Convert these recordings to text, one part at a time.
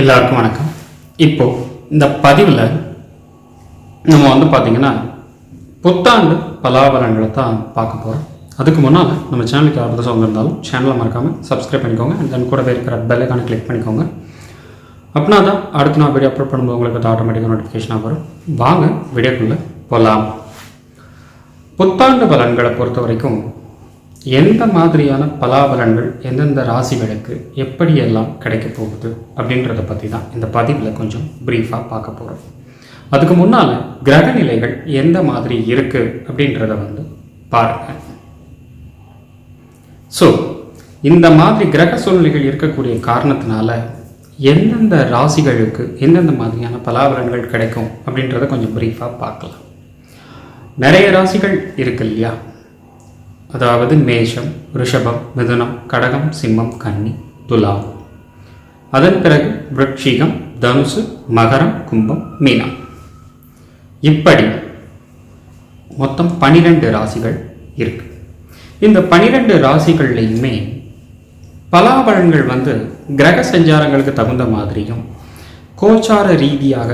எல்லாருக்கும் வணக்கம். இப்போது இந்த பதிவில் நம்ம வந்து பார்த்திங்கன்னா புத்தாண்டு பலாபலன்களை தான் பார்க்க போகிறோம் அதுக்கு முன்னால் நம்ம சேனலுக்கு யாராவது சவுண்ட் இருந்தாலும் சேனலை மறக்காமல் சப்ஸ்கிரைப் பண்ணிக்கோங்க. அண்ட் தென் கூடவே இருக்கிற பெல்லைக்கான கிளிக் பண்ணிக்கோங்க. அப்படின்னா தான் அடுத்து நான் வீடியோ அப்லோட் பண்ணும்போது உங்களுக்கு அது ஆட்டோமேட்டிக்காக நோட்டிஃபிகேஷனாக வரும். வாங்க வீடியோக்குள்ளே போகலாம் புத்தாண்டு பலன்களை பொறுத்த வரைக்கும் எந்த மாதிரியான பலாபலன்கள் எந்தெந்த ராசிகளுக்கு எப்படியெல்லாம் கிடைக்க போகுது அப்படின்றத பற்றி தான் இந்த பதிவில் கொஞ்சம் ப்ரீஃபாக பார்க்க போகிறோம் அதுக்கு முன்னால் கிரக நிலைகள் எந்த மாதிரி இருக்குது அப்படின்றத வந்து பாருங்கள் ஸோ இந்த மாதிரி கிரக சூழ்நிலைகள் இருக்கக்கூடிய காரணத்தினால எந்தெந்த ராசிகளுக்கு எந்தெந்த மாதிரியான பலாபலன்கள் கிடைக்கும் அப்படின்றத கொஞ்சம் ப்ரீஃபாக பார்க்கலாம். நிறைய ராசிகள் இருக்கு இல்லையா? அதாவது மேஷம் ரிஷபம் மிதுனம் கடகம் சிம்மம் கன்னி துலாம். அதன் பிறகு விருட்சிகம் தனுசு மகரம் கும்பம் மீனம். இப்படி மொத்தம் பனிரெண்டு ராசிகள் இருக்கு. இந்த பனிரெண்டு ராசிகள்லையுமே பலாபலன்கள் வந்து கிரக சஞ்சாரங்களுக்கு தகுந்த மாதிரியும் கோச்சார ரீதியாக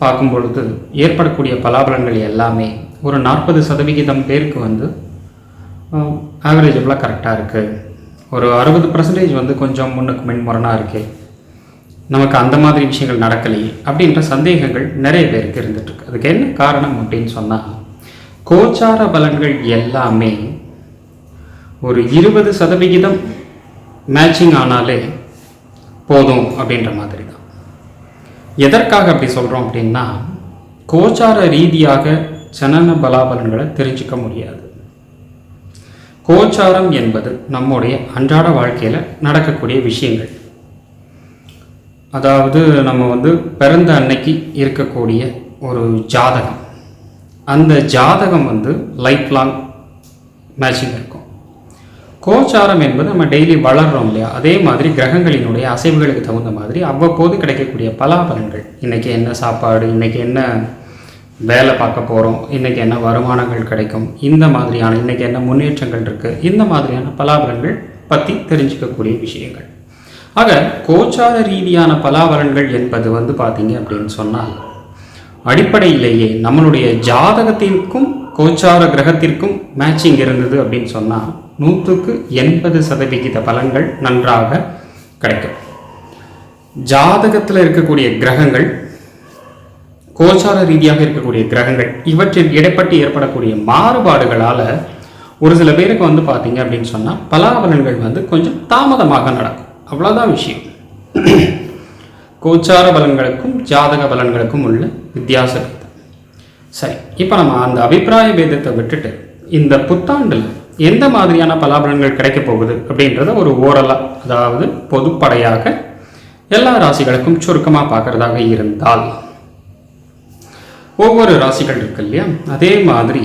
பார்க்கும் பொழுது ஏற்படக்கூடிய பலாபலன்கள் எல்லாமே ஒரு நாற்பது சதவிகிதம் பேருக்கு வந்து ஆவரேஜபிளாக கரெக்டாக இருக்குது ஒரு அறுபது பர்சன்டேஜ் வந்து கொஞ்சம் முன்னுக்கு மின் முரணாக இருக்குது நமக்கு அந்த மாதிரி விஷயங்கள் நடக்கலையே அப்படின்ற சந்தேகங்கள் நிறைய பேருக்கு இருந்துகிட்ருக்கு அதுக்கு என்ன காரணம் அப்படின்னு சொன்னால் கோச்சார பலன்கள் எல்லாமே ஒரு இருபது சதவிகிதம் மேட்சிங் ஆனாலே போதும் அப்படின்ற மாதிரி தான். எதற்காக அப்படி சொல்கிறோம் அப்படின்னா கோச்சார ரீதியாக ஜனன பலாபலன்களை தெரிஞ்சுக்க முடியாது. கோச்சாரம் என்பது நம்முடைய அன்றாட வாழ்க்கையில் நடக்கக்கூடிய விஷயங்கள். அதாவது நம்ம வந்து பிறந்த அன்னைக்கு இருக்கக்கூடிய ஒரு ஜாதகம். அந்த ஜாதகம் வந்து லைஃப் லாங் மேட்சிங் இருக்கும். கோச்சாரம் என்பது நம்ம டெய்லி வளர்கிறோம் இல்லையா? அதே மாதிரி கிரகங்களினுடைய அசைவுகளுக்கு தகுந்த மாதிரி அவ்வப்போது கிடைக்கக்கூடிய பலாபலன்கள். இன்றைக்கி என்ன சாப்பாடு இன்றைக்கி என்ன வேலை பார்க்க போகிறோம் இன்றைக்கி என்ன வருமானங்கள் கிடைக்கும்? இந்த மாதிரியான இன்றைக்கி என்ன முன்னேற்றங்கள் இருக்குது இந்த மாதிரியான பலாபலன்கள் பற்றி தெரிஞ்சுக்கக்கூடிய விஷயங்கள். ஆக கோச்சார ரீதியான பலாபலன்கள் என்பது வந்து பார்த்தீங்க அப்படின்னு சொன்னால் அடிப்படையிலேயே நம்மளுடைய ஜாதகத்திற்கும் கோச்சார கிரகத்திற்கும் மேட்சிங் இருந்தது அப்படின்னு சொன்னால் நூற்றுக்கு எண்பது சதவிகித பலன்கள் நன்றாக கிடைக்கும். ஜாதகத்தில் இருக்கக்கூடிய கிரகங்கள் கோச்சார ரீதியாக இருக்கக்கூடிய கிரகங்கள் இவற்றில் இடைப்பட்டு ஏற்படக்கூடிய மாறுபாடுகளால் ஒரு சில பேருக்கு வந்து பார்த்தீங்க அப்படின்னு சொன்னால் பலாபலன்கள் வந்து கொஞ்சம் தாமதமாக நடக்கும். அவ்வளோதான் விஷயம். கோச்சார பலன்களுக்கும் ஜாதக பலன்களுக்கும் உள்ள வித்தியாசம் சரி இப்போ நம்ம அந்த அபிப்பிராய பேதத்தை விட்டுட்டு இந்த புத்தாண்டில் எந்த மாதிரியான பலாபலன்கள் கிடைக்க போகுது அப்படின்றத ஒரு ஓரலாக அதாவது பொதுப்படையாக எல்லா ராசிகளுக்கும் சுருக்கமாக பார்க்குறதாக இருந்தால் ஒவ்வொரு ராசிகள் இருக்கு இல்லையா? அதே மாதிரி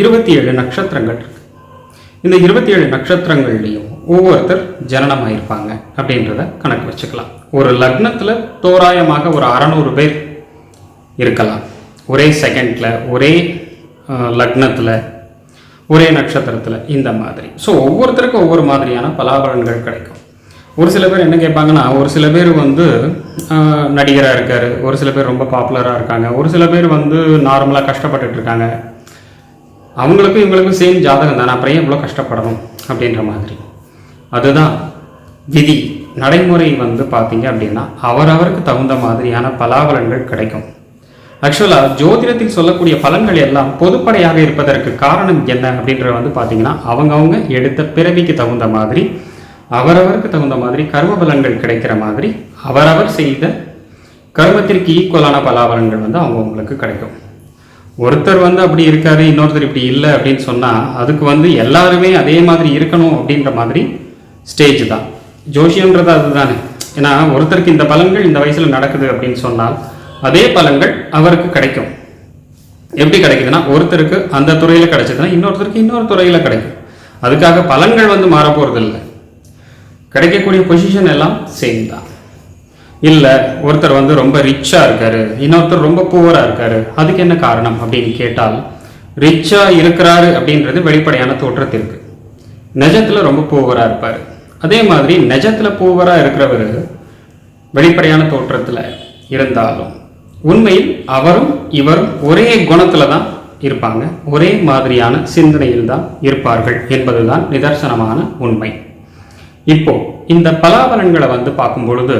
இருபத்தி ஏழு நட்சத்திரங்கள் இருக்கு. இந்த இருபத்தி ஏழு நட்சத்திரங்கள்லையும் ஒவ்வொருத்தர் ஜனனமாயிருப்பாங்க அப்படின்றத கணக்கு வச்சுக்கலாம். ஒரு லக்னத்தில் தோராயமாக ஒரு அறநூறு பேர் இருக்கலாம். ஒரே செகண்டில் ஒரே லக்னத்தில் ஒரே நட்சத்திரத்தில் இந்த மாதிரி. ஸோ ஒவ்வொருத்தருக்கும் ஒவ்வொரு மாதிரியான பலாபலன்கள் கிடைக்கும். ஒரு சில பேர் என்ன கேட்பாங்கன்னா ஒரு சில பேர் வந்து நடிகராக இருக்கார் ஒரு சில பேர் ரொம்ப பாப்புலராக இருக்காங்க ஒரு சில பேர் வந்து நார்மலாக கஷ்டப்பட்டுட்டு இருக்காங்க. அவங்களுக்கும் இவங்களுக்கும் சேம் ஜாதகம் தானே அப்புறம் ஏன் இவ்வளோ கஷ்டப்படணும் அப்படின்ற மாதிரி. அதுதான் விதி. நடைமுறை வந்து பார்த்தீங்க அப்படின்னா அவரவருக்கு தகுந்த மாதிரியான பலாபலன்கள் கிடைக்கும். ஆக்சுவலாக ஜோதிடத்தில் சொல்லக்கூடிய பலன்கள் எல்லாம் பொதுப்படையாக இருப்பதற்கு காரணம் என்ன அப்படின்றத வந்து பார்த்தீங்கன்னா அவங்கவுங்க எடுத்த பிறவிக்கு தகுந்த மாதிரி அவரவருக்கு தகுந்த மாதிரி கர்ம பலன்கள் கிடைக்கிற மாதிரி அவரவர் செய்த கர்மத்திற்கு ஈக்குவலான பலாபலன்கள் வந்து அவங்கவுங்களுக்கு கிடைக்கும். ஒருத்தர் வந்து அப்படி இருக்காரு இன்னொருத்தர் இப்படி இல்லை அப்படின்னு சொன்னால் அதுக்கு வந்து எல்லாருமே அதே மாதிரி இருக்கணும் அப்படின்ற மாதிரி ஸ்டேஜ் தான். ஜோஷியன்றது அதுதானே. ஏன்னா ஒருத்தருக்கு இந்த பலன்கள் இந்த வயசில் நடக்குது அப்படின்னு சொன்னால் அதே பலன்கள் அவருக்கு கிடைக்கும். எப்படி கிடைக்குதுன்னா ஒருத்தருக்கு அந்த துறையில் கிடைச்சதுன்னா இன்னொருத்தருக்கு இன்னொரு துறையில் கிடைக்கும். அதுக்காக பலன்கள் வந்து மாற போகிறது இல்லை கிடைக்கக்கூடிய பொசிஷன் எல்லாம் சேம் தான். இல்லை ஒருத்தர் வந்து ரொம்ப ரிச்சாக இருக்காரு இன்னொருத்தர் ரொம்ப புவராக இருக்காரு அதுக்கு என்ன காரணம் அப்படின்னு கேட்டால் ரிச்சாக இருக்கிறாரு அப்படின்றது வெளிப்படையான தோற்றத்திற்கு. நிஜத்தில் ரொம்ப புவராக இருப்பார். அதே மாதிரி நிஜத்தில் புவராக இருக்கிறவர் வெளிப்படையான தோற்றத்தில் இருந்தாலும் உண்மையில் அவரும் இவரும் ஒரே குணத்தில் தான் இருப்பாங்க. ஒரே மாதிரியான சிந்தனையில் தான் இருப்பார்கள் என்பதுதான் நிதர்சனமான உண்மை. இப்போ இந்த பலாபலன்களை வந்து பார்க்கும் பொழுது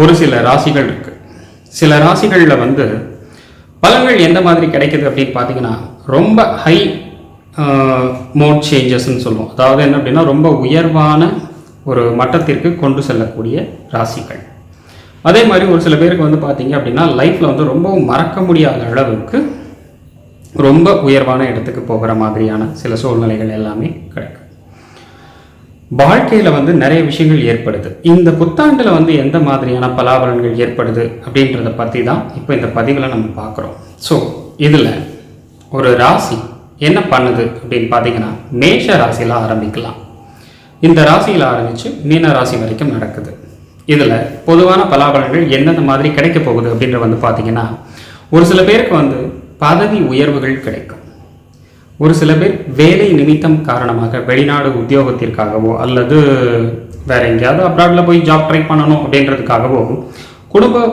ஒரு சில ராசிகள் இருக்கு. சில ராசிகளில் வந்து பலன்கள் எந்த மாதிரி கிடைக்குது அப்படின்னு பார்த்தீங்கன்னா ரொம்ப ஹை மோட் சேஞ்சஸ்ன்னு சொல்லுவோம். அதாவது என்ன அப்படின்னா ரொம்ப உயர்வான ஒரு மட்டத்திற்கு கொண்டு செல்லக்கூடிய ராசிகள். அதே மாதிரி ஒரு சில பேருக்கு வந்து பார்த்தீங்க அப்படின்னா லைஃப்பில் வந்து ரொம்பவும் மறக்க முடியாத அளவுக்கு ரொம்ப உயர்வான இடத்துக்கு போகிற மாதிரியான சில சூழ்நிலைகள் எல்லாமே கிடைக்கும் வாழ்க்கையில் வந்து நிறைய விஷயங்கள் ஏற்படுது. இந்த புத்தாண்டில் வந்து எந்த மாதிரியான பலாபலன்கள் ஏற்படுது அப்படின்றத பற்றி தான் இப்போ இந்த பதிவில் நம்ம பார்க்குறோம். ஸோ இதில் ஒரு ராசி என்ன பண்ணுது அப்படின்னு பார்த்தீங்கன்னா மேஷ ராசியில் ஆரம்பிக்கலாம். இந்த ராசியில் ஆரம்பித்து மீன ராசி வரைக்கும் நடக்குது. இதில் பொதுவான பலாபலன்கள் எந்தெந்த மாதிரி கிடைக்க போகுது அப்படின்ற வந்து பார்த்தீங்கன்னா ஒரு சில பேருக்கு வந்து பதவி உயர்வுகள் கிடைக்கும். ஒரு சில பேர் வேலை நிமித்தம் காரணமாக வெளிநாடு உத்தியோகத்திற்காகவோ அல்லது வேற எங்கேயாவது அப்ராடில் போய் ஜாப் ட்ரை பண்ணணும் அப்படின்றதுக்காகவோ குடும்ப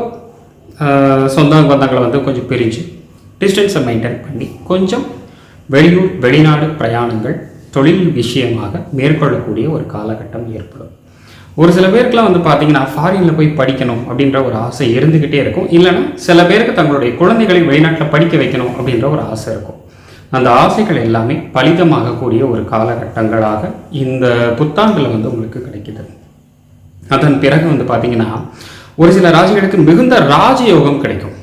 சொந்த பந்தங்களை வந்து கொஞ்சம் பிரிஞ்சு டிஸ்டன்ஸை மெயின்டைன் பண்ணி கொஞ்சம் வெளியூர் வெளிநாடு பிரயாணங்கள் தொழில் விஷயமாக மேற்கொள்ளக்கூடிய ஒரு காலகட்டம் ஏற்படும். ஒரு சில பேருக்குலாம் வந்து பார்த்தீங்கன்னா ஃபாரினில் போய் படிக்கணும் அப்படின்ற ஒரு ஆசை இருந்துக்கிட்டே இருக்கும். இல்லைன்னா சில பேருக்கு தங்களுடைய குழந்தைகளை வெளிநாட்டில் படிக்க வைக்கணும் அப்படின்ற ஒரு ஆசை இருக்கும். அந்த ஆசைகள் எல்லாமே பலிதமாகக்கூடிய ஒரு காலகட்டங்களாக இந்த புத்தாண்டில் வந்து உங்களுக்கு கிடைக்குது. அதன் பிறகு வந்து பார்த்தீங்கன்னா ஒரு சில ராசிகளுக்கு மிகுந்த ராஜயோகம் கிடைக்கும்.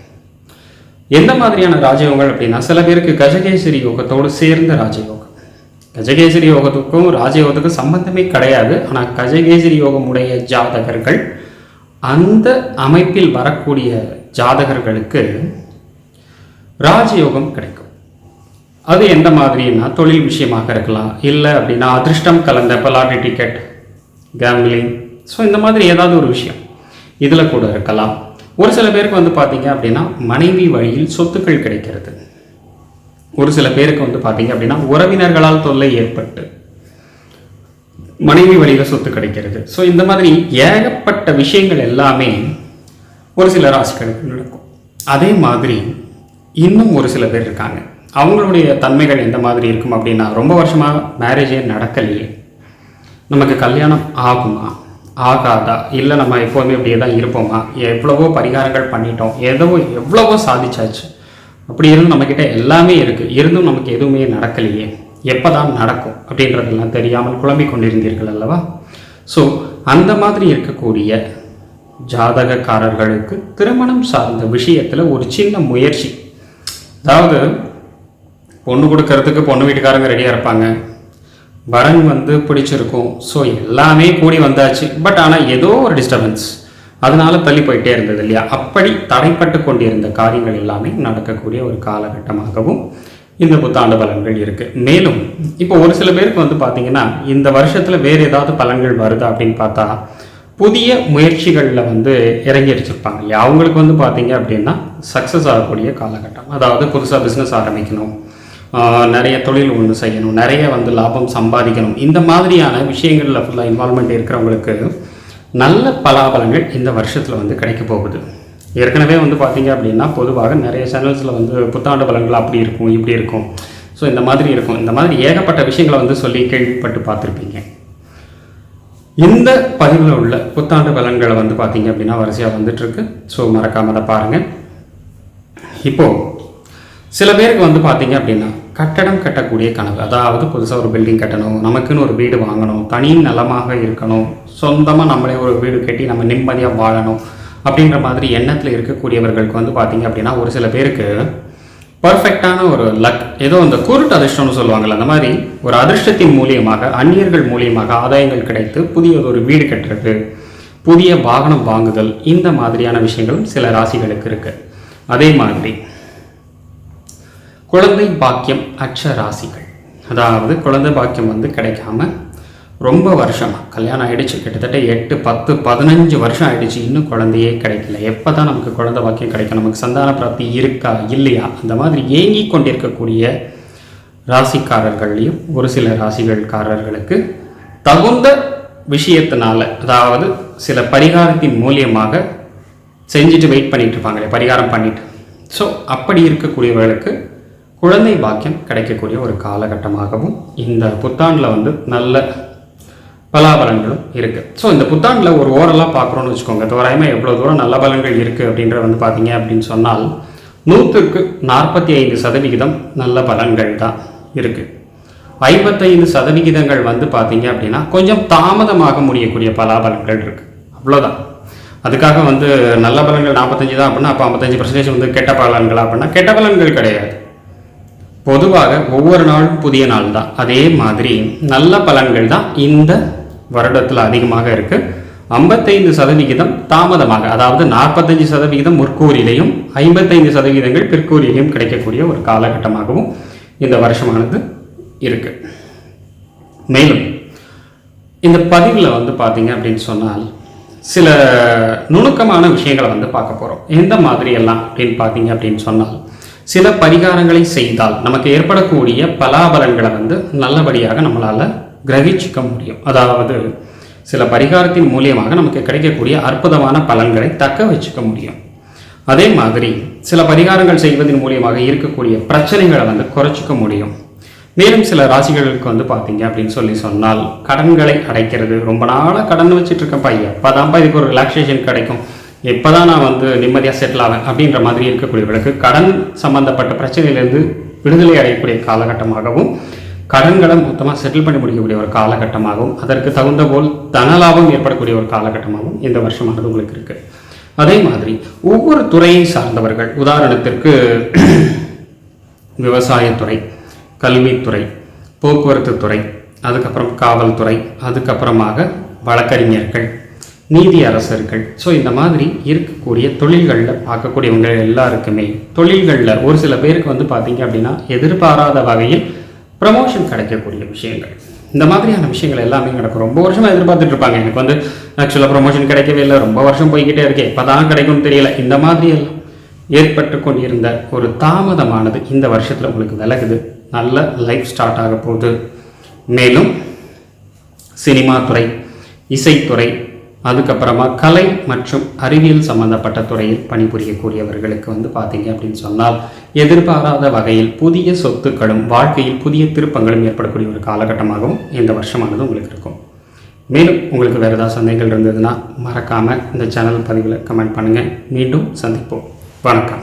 எந்த மாதிரியான ராஜயோகங்கள் அப்படின்னா சில பேருக்கு கஜகேசரி யோகத்தோடு சேர்ந்த ராஜயோகம். கஜகேசரி யோகத்துக்கும் ராஜயோகத்துக்கும் சம்பந்தமே கிடையாது. ஆனால் கஜகேசரி யோகம் உடைய ஜாதகர்கள் அந்த அமைப்பில் வரக்கூடிய ஜாதகர்களுக்கு ராஜயோகம் கிடைக்கும். அது எந்த மாதிரின்னா தொழில் விஷயமாக இருக்கலாம். இல்லை அப்படின்னா அதிர்ஷ்டம் கலந்த பலாட்ரி டிக்கெட் கேம்லிங் ஸோ இந்த மாதிரி ஏதாவது ஒரு விஷயம். இதில் கூட இருக்கலாம். ஒரு சில பேருக்கு வந்து பார்த்தீங்க அப்படின்னா மனைவி வழியில் சொத்துக்கள் கிடைக்கிறது. ஒரு சில பேருக்கு வந்து பார்த்தீங்க அப்படின்னா உறவினர்களால் தொல்லை ஏற்பட்டு மனைவி வழியில் சொத்து கிடைக்கிறது. ஸோ இந்த மாதிரி ஏகப்பட்ட விஷயங்கள் எல்லாமே ஒரு சில ராசிகளுக்கு நடக்கும். அதே மாதிரி இன்னும் ஒரு சில பேர் இருக்காங்க. அவங்களுடைய தன்மைகள் எந்த மாதிரி இருக்கும் அப்படின்னா ரொம்ப வருஷமாக மேரேஜே நடக்கலையே. நமக்கு கல்யாணம் ஆகுமா? ஆகாதா? இல்லை நம்ம எப்போவுமே அப்படியே தான் இருப்போமா? எவ்வளவோ பரிகாரங்கள் பண்ணிட்டோம். ஏதோ எவ்வளவோ சாதிச்சாச்சு. அப்படி இருந்தும் நம்மக்கிட்ட எல்லாமே இருக்குது இருந்தும் நமக்கு எதுவுமே நடக்கலையே. எப்போ தான் நடக்கும் அப்படின்றதெல்லாம் தெரியாமல் குழம்பிக் கொண்டிருந்தீர்கள் அல்லவா? ஸோ அந்த மாதிரி இருக்கக்கூடிய ஜாதகக்காரர்களுக்கு திருமணம் சார்ந்த விஷயத்தில் ஒரு சின்ன முயற்சி. அதாவது பொண்ணு கொடுக்கறதுக்கு பொண்ணு வீட்டுக்காரங்க ரெடியாக இருப்பாங்க. வரன் வந்து பிடிச்சிருக்கும். ஸோ எல்லாமே கூடி வந்தாச்சு. பட் ஆனால் ஏதோ ஒரு டிஸ்டர்பன்ஸ் அதனால தள்ளி போயிட்டே இருந்தது இல்லையா? அப்படி தடைப்பட்டு கொண்டிருந்த காரியங்கள் எல்லாமே நடக்கக்கூடிய ஒரு காலகட்டமாகவும் இந்த புத்தாண்டு பலன்கள் இருக்குது மேலும் இப்போ ஒரு சில பேருக்கு வந்து பார்த்தீங்கன்னா இந்த வருஷத்தில் வேறு ஏதாவது பலன்கள் வருதா அப்படின்னு பார்த்தா புதிய முயற்சிகளில் வந்து இறங்கி அடிச்சிருப்பாங்க இல்லையா? அவங்களுக்கு வந்து பார்த்தீங்க அப்படின்னா சக்ஸஸ் ஆகக்கூடிய காலகட்டம். அதாவது புதுசாக பிஸ்னஸ் ஆரம்பிக்கணும். நிறைய தொழில் ஒன்று செய்யணும் நிறைய வந்து லாபம் சம்பாதிக்கணும். இந்த மாதிரியான விஷயங்களில் ஃபுல்லாக இன்வால்மெண்ட் இருக்கிறவங்களுக்கு நல்ல பலாபலங்கள் இந்த வருஷத்தில் வந்து கிடைக்க போகுது. ஏற்கனவே வந்து பார்த்தீங்க அப்படின்னா பொதுவாக நிறைய சேனல்ஸில் வந்து புத்தாண்டு பலன்கள் அப்படி இருக்கும் இப்படி இருக்கும். ஸோ இந்த மாதிரி இருக்கும். இந்த மாதிரி ஏகப்பட்ட விஷயங்களை வந்து சொல்லி கேள்விப்பட்டு பார்த்துருப்பீங்க. இந்த பதிவில் உள்ள புத்தாண்டு பலன்களை வந்து பார்த்தீங்க அப்படின்னா வரிசையாக வந்துட்டுருக்கு. ஸோ மறக்காமல் பாருங்கள் இப்போது சில பேருக்கு வந்து பார்த்தீங்க அப்படின்னா கட்டடம் கட்டக்கூடிய கனவு. அதாவது புதுசாக ஒரு பில்டிங் கட்டணும் நமக்குன்னு ஒரு வீடு வாங்கணும் தனி நலமாக இருக்கணும் சொந்தமாக நம்மளே ஒரு வீடு கட்டி நம்ம நிம்மதியாக வாழணும் அப்படின்ற மாதிரி எண்ணத்தில் இருக்கக்கூடியவர்களுக்கு வந்து பார்த்தீங்க அப்படின்னா ஒரு சில பேருக்கு பர்ஃபெக்டான ஒரு லக் ஏதோ அந்த குருட்டு அதிர்ஷ்டம்னு சொல்லுவாங்கல்ல அந்த மாதிரி ஒரு அதிர்ஷ்டத்தின் மூலியமாக அந்நியர்கள் மூலியமாக ஆதாயங்கள் கிடைத்து புதிய ஒரு வீடு கட்டுறது புதிய வாகனம் வாங்குதல் இந்த மாதிரியான விஷயங்களும் சில ராசிகளுக்கு இருக்குது அதே மாதிரி குழந்தை பாக்கியம் அச்ச ராசிகள் அதாவது குழந்தை பாக்கியம் வந்து கிடைக்காம ரொம்ப வருஷமாக கல்யாணம் ஆகிடுச்சு கிட்டத்தட்ட எட்டு பத்து பதினஞ்சு வருஷம் ஆகிடுச்சு இன்னும் குழந்தையே கிடைக்கல. எப்போ தான் நமக்கு குழந்தை பாக்கியம் கிடைக்கும்? நமக்கு சந்தான பிராப்தி இருக்கா இல்லையா? அந்த மாதிரி ஏங்கி கொண்டிருக்கக்கூடிய ராசிக்காரர்கள்லையும் ஒரு சில ராசிகள்காரர்களுக்கு தகுந்த விஷயத்தினால அதாவது சில பரிகாரத்தின் மூலியமாக செஞ்சுட்டு வெயிட் பண்ணிட்டு இருப்பாங்களே பரிகாரம் பண்ணிட்டு. ஸோ அப்படி இருக்கக்கூடியவர்களுக்கு குழந்தை பாக்கியம் கிடைக்கக்கூடிய ஒரு காலகட்டமாகவும் இந்த புத்தாண்டில் வந்து நல்ல பலாபலன்களும் இருக்குது ஸோ இந்த புத்தாண்டில் ஒரு ஓரலாக பார்க்குறோன்னு வச்சுக்கோங்க. தோராயமாக எவ்வளோ தூரம் நல்ல பலன்கள் இருக்குது அப்படின்ற வந்து பார்த்தீங்க அப்படின்னு சொன்னால் நூற்றுக்கு நாற்பத்தி ஐந்து சதவிகிதம் நல்ல பலன்கள் தான் இருக்குது ஐம்பத்தைந்து சதவிகிதங்கள் வந்து பார்த்தீங்க அப்படின்னா கொஞ்சம் தாமதமாக முடியக்கூடிய பலாபலன்கள் இருக்குது அவ்வளோதான் அதுக்காக வந்து நல்ல பலன்கள் நாற்பத்தஞ்சு தான் அப்படின்னா அப்போ ஐம்பத்தஞ்சு பர்சன்டேஜ் வந்து கெட்ட பலன்கள் அப்படின்னா கெட்ட பலன்கள் கிடையாது. பொதுவாக ஒவ்வொரு நாளும் புதிய நாள் தான் அதே மாதிரி நல்ல பலன்கள் தான் இந்த வருடத்தில் அதிகமாக இருக்கு. ஐம்பத்தைந்து சதவிகிதம் தாமதமாக அதாவது நாற்பத்தஞ்சு சதவிகிதம் முற்கூறிலையும் ஐம்பத்தைந்து சதவீதங்கள் பிற்கூறிலையும் கிடைக்கக்கூடிய ஒரு காலகட்டமாகவும் இந்த வருஷமானது இருக்கு. மேலும் இந்த பதிவில் வந்து பார்த்தீங்க அப்படின்னு சொன்னால் சில நுணுக்கமான விஷயங்களை வந்து பார்க்க போகிறோம் எந்த மாதிரி எல்லாம் அப்படின்னு பார்த்தீங்க அப்படின்னு சொன்னால் சில பரிகாரங்களை செய்தால் நமக்கு ஏற்படக்கூடிய பலாபலன்களை வந்து நல்லபடியாக நம்மளால் கிரகிச்சிக்க முடியும். அதாவது சில பரிகாரத்தின் மூலியமாக நமக்கு கிடைக்கக்கூடிய அற்புதமான பலன்களை தக்க வச்சுக்க முடியும். அதே மாதிரி சில பரிகாரங்கள் செய்வதன் மூலியமாக இருக்கக்கூடிய பிரச்சனைகளை வந்து குறைச்சிக்க முடியும். மேலும் சில ராசிகளுக்கு வந்து பார்த்தீங்க அப்படின்னு சொல்லி சொன்னால் கடன்களை அடைக்கிறது. ரொம்ப நாளாக கடன் வச்சுட்டு இருக்கேன் பையன். அப்போதான்ப்பா இதுக்கு ஒரு ரிலாக்ஸேஷன் கிடைக்கும். எப்போதான் நான் வந்து நிம்மதியாக செட்டில் ஆவேன் அப்படின்ற மாதிரி இருக்கக்கூடியவர்களுக்கு கடன் சம்பந்தப்பட்ட பிரச்சனையிலேருந்து விடுதலை அடையக்கூடிய காலகட்டமாகவும் கடன்களை மொத்தமாக செட்டில் பண்ணி முடிக்கக்கூடிய ஒரு காலகட்டமாகவும் அதற்கு தகுந்த போல் தனலாபம் ஏற்படக்கூடிய ஒரு காலகட்டமாகவும் இந்த வருஷமானது உங்களுக்கு இருக்குது அதே மாதிரி ஒவ்வொரு துறையை சார்ந்தவர்கள் உதாரணத்திற்கு விவசாயத்துறை கல்வித்துறை போக்குவரத்து துறை அதுக்கப்புறம் காவல்துறை அதுக்கப்புறமாக வழக்கறிஞர்கள் நீதி அரசர்கள். ஸோ இந்த மாதிரி இருக்கக்கூடிய தொழில்களில் பார்க்கக்கூடியவங்க எல்லாருக்குமே தொழில்களில் ஒரு சில பேருக்கு வந்து பார்த்தீங்க அப்படின்னா எதிர்பாராத வகையில் ப்ரமோஷன் கிடைக்கக்கூடிய விஷயங்கள். இந்த மாதிரியான விஷயங்கள் எல்லாமே நடக்கும் ரொம்ப வருஷமாக எதிர்பார்த்துட்டு இருப்பாங்க. எனக்கு வந்து ஆக்சுவலாக ப்ரமோஷன் கிடைக்கவே இல்லை. ரொம்ப வருஷம் போய்கிட்டே இருக்கேன் இப்போ தான் கிடைக்கும்னு தெரியல. இந்த மாதிரி எல்லாம் ஏற்பட்டு கொண்டிருந்த ஒரு தாமதமானது இந்த வருஷத்தில் உங்களுக்கு விலகுது. நல்ல லைஃப் ஸ்டார்ட் ஆக போகுது. மேலும் சினிமா துறை இசைத்துறை அதுக்கப்புறமா கலை மற்றும் அறிவியல் சம்பந்தப்பட்ட துறையில் பணிபுரியக்கூடியவர்களுக்கு வந்து பார்த்தீங்க அப்படின்னு சொன்னால் எதிர்பாராத வகையில் புதிய சொத்துக்களும் வாழ்க்கையில் புதிய திருப்பங்களும் ஏற்படக்கூடிய ஒரு காலகட்டமாகவும் இந்த வருஷமானது உங்களுக்கு இருக்கும். மேலும் உங்களுக்கு வேறு ஏதாவது சந்தேகங்கள் இருந்ததுன்னா மறக்காமல் இந்த சேனல் பதிவில் கமெண்ட் பண்ணுங்கள் மீண்டும் சந்திப்போம். வணக்கம்.